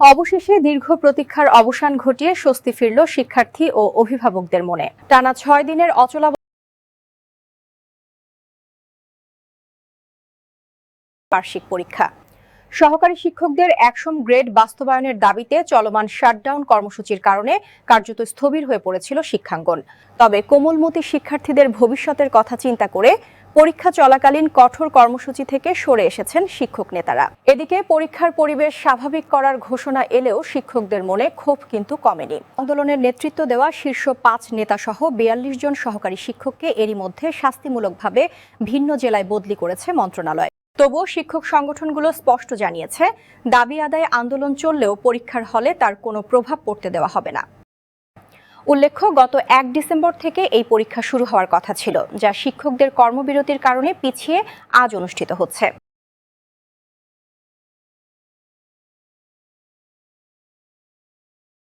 অবশেষে দীর্ঘ প্রতীক্ষার অবসান ঘটিয়ে স্বস্তি ফিরল শিক্ষার্থী ও অভিভাবকদের মনে। টানা ছয় দিনের অচলা বার্ষিক পরীক্ষা। সহকারী শিক্ষকদের একশম গ্রেড বাস্তবায়নের দাবিতে চলমান শাটডাউন কর্মসূচির কারণে কার্যত স্থবির হয়ে পড়েছিল শিক্ষাঙ্গন। তবে কোমলমতি শিক্ষার্থীদের ভবিষ্যতের কথা চিন্তা করে পরীক্ষা চলাকালীন কঠোর কর্মসূচি থেকে সরে এসেছেন শিক্ষক নেতারা। এদিকে পরীক্ষার পরিবেশ স্বাভাবিক করার ঘোষণা এলেও শিক্ষকদের মনে ক্ষোভ কিন্তু কমেনি। আন্দোলনের নেতৃত্ব দেওয়া শীর্ষ পাঁচ নেতা সহ বিয়াল্লিশ জন সহকারী শিক্ষককে এরই মধ্যে শাস্তিমূলকভাবে ভিন্ন জেলায় বদলি করেছে মন্ত্রণালয়। তবুও শিক্ষক সংগঠনগুলো স্পষ্ট জানিয়েছে, দাবি আদায় আন্দোলন চললেও পরীক্ষার হলে তার কোনো প্রভাব পড়তে দেওয়া হবে না। উল্লেখ্য, গত এক ডিসেম্বর থেকে এই পরীক্ষা শুরু হওয়ার কথা ছিল, যা শিক্ষকদের কর্মবিরতির কারণে পিছিয়ে আজ অনুষ্ঠিত হচ্ছে।